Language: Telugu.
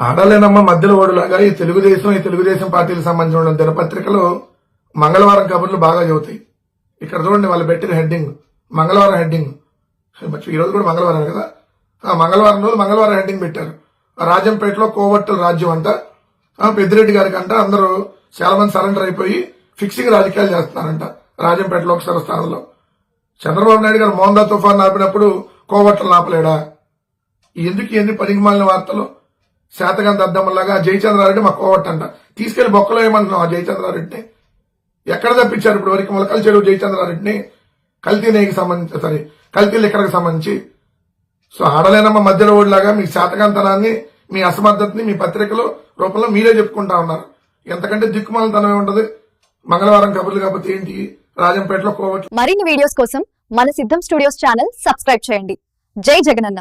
ఆడలేనమ్మ మధ్యలో ఓడులాగా ఈ తెలుగుదేశం ఈ తెలుగుదేశం పార్టీకి సంబంధించిన దినపత్రికలు మంగళవారం కబుర్లు బాగా చదువుతాయి ఇక్కడ చూడండి వాళ్ళు పెట్టిన హెడ్డింగ్. మంగళవారం హెడ్డింగ్. ఈరోజు కూడా మంగళవారం కదా? ఆ మంగళవారం రోజు మంగళవారం హెడ్డింగ్ పెట్టారు. రాజంపేటలో కోవట్టుల రాజ్యం అంట. పెద్దిరెడ్డి గారికి అంట అందరూ చాలా మంది సరెండర్ అయిపోయి ఫిక్సింగ్ రాజకీయాలు చేస్తున్నారంట. రాజంపేట లోక్సభ స్థానంలో. చంద్రబాబు నాయుడు గారు మోందా తుఫాన్ ఆపినప్పుడు కోవట్టలు ఆపలేడా? ఎందుకు ఎన్ని పనికిమాలిన వార్తలు? శాతకాంత అద్దమ్మలాగా జయచంద్రారెడ్డి మా కోవట్ అంట తీసుకెళ్ళి బొక్కలో ఏమంటున్నాం ఆ జయచంద్రారెడ్డిని? ఎక్కడ తప్పించారు ఇప్పుడు వరకు మొలకల చెరువు జయచంద్రారెడ్డిని? కల్తీ నెయ్యికి సంబంధించి సారీ కల్తీ లిక్కర్కి సంబంధించి. సో ఆడలేనమ్మ మధ్యలో ఓడిలాగా మీ శాతకాంతనాన్ని మీ అసమర్థతని మీ పత్రికలు రూపంలో మీరే చెప్పుకుంటా ఉన్నారు. ఎంతకంటే దిక్కుమాలతనమే ఉంటది మంగళవారం కబుర్లు కాబట్టి ఏంటి? రాజంపేటలో కోవట్ మరిన్ని వీడియోస్ కోసం మన సిద్ధం స్టూడియోస్ ఛానల్ సబ్స్క్రైబ్ చేయండి. జై జగనన్న.